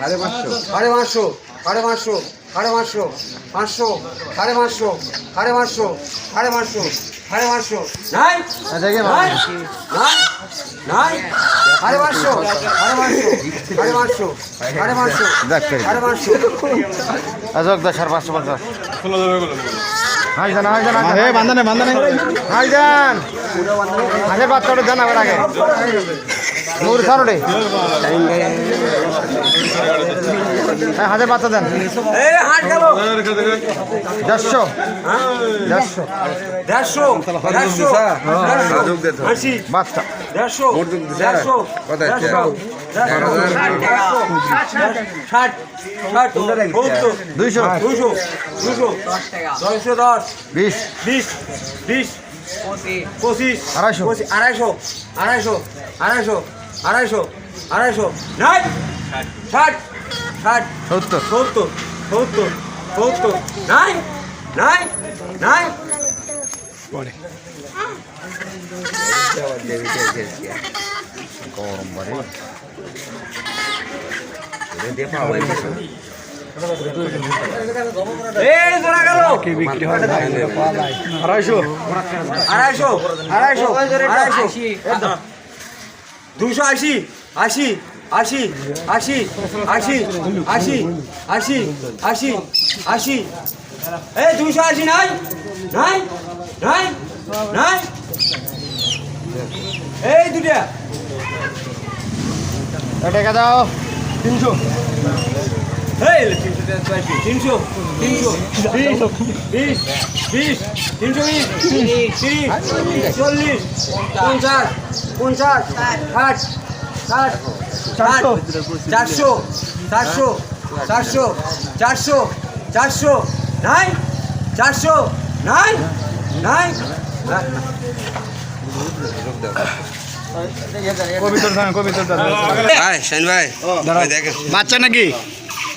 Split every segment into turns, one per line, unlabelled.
সাড়ে পাঁচশো
সাড়ে পাঁচশো সাড়ে পাঁচশো সাড়ে পাঁচশো পাঁচশো সাড়ে পাঁচশো সাড়ে পাঁচশো সাড়ে পাঁচশো সাড়ে পাঁচশো নাই নাই নাই সাড়ে পাঁচশো সাড়ে পাঁচশো সাড়ে পাঁচশো সাড়ে পাঁচশো সাড়ে পাঁচশো
পাঁচশো হাজার বাচ্চাটা জান আগে নূর সারোডে হ্যাঁ হাজার বাচ্চা দেন। দেড়শো। দেড়শো।
দেড়শো দেড়শো দেড়শো।
দুইশো।
দুশো দুশো দশ
বিশ।
পঁচিশ
আড়াইশো।
আড়াইশো আড়াইশো আড়াইশো আড়াইশো আড়াইশো নাই ষাট ষাট
সত্তর।
সত্তর সত্তর সত্তর নাই নাই নাই
গরম বাড়ি আড়াইশো
আড়াইশো আড়াইশো। আড়াইশো। দুশো আশি আশি আশি আশি আশি আশি আশি আশি আশি। এই দুশো আশি নাই নাই নাই নাই। এই দুটা
টাকা দাও। তিনশো।
তিনশো তিনশো তিনশো। বিশ বিশ তিনশো বিশ তিরিশ চল্লিশ পঞ্চাশ পঞ্চাশ ষাট ষাট ষাট চারশো চারশো চারশো চারশো চারশো নাই চারশো নাই নাই
কবিতর কবিতর
ভাই দেখেন।
বাচ্চা নাকি?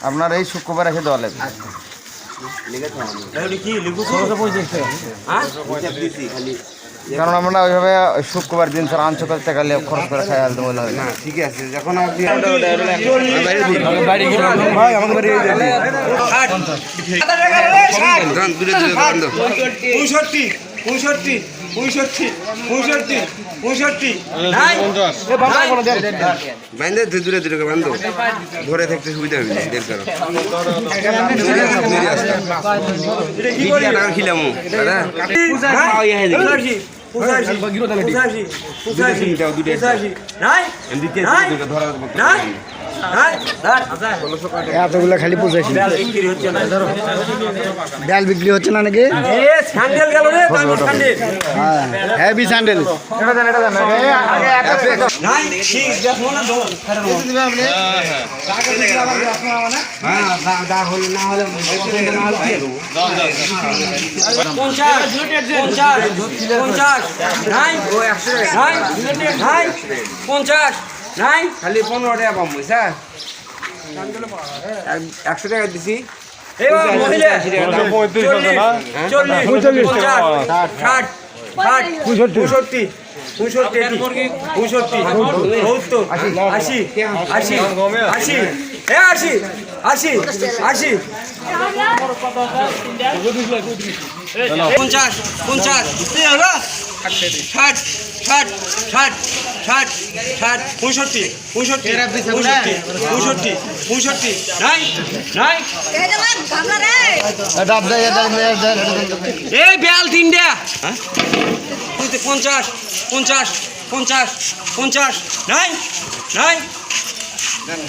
আপনার এই শুক্রবার এসে দেওয়া লাগবে?
হ্যাঁ?
কারণ আমরা ওইভাবে শুক্রবার দিন স্যার আনছো করে টাকা লিয়ে খরচ করে খাই আলতে বলে হয়
ঠিক আছে যখন আপনি
পঁয়ষট্টি। পঁয়ষট্টি। পঁয়ষট্টি পঁয়ষট্টি পঁয়ষট্টি।
বাইন্দে দূরে দূরে বান্ধব ধরে থাকতে সুবিধা
হয়েছে
দেখ খিলাম দাদা।
এতগুলো খালি
পুষেছি
ডাল বিক্রি হচ্ছে না নাকি হ্যাঁ হ্যাভি স্যান্ডেল
পঞ্চাশ পঞ্চাশ নাই
খালি পনেরো টাকা পাম বুঝছা একশো টাকা দিছি
পঁয়ষট্টি পঁয়ষট্টি পঁয়ষট্টি সত্তর আশি আশি আশি আশি এ আশি, আশি, আশি, পঞ্চাশ, পঞ্চাশ, ষাট, ষাট, ষাট, ষাট, ষাট, পঁয়ষট্টি, পঁয়ষট্টি, পঁয়ষট্টি, পঁয়ষট্টি, পঁয়ষট্টি, নাই, নাই, এই বেল তিনটা পঞ্চাশ পঞ্চাশ পঞ্চাশ পঞ্চাশ। নাই নাই। 嗯。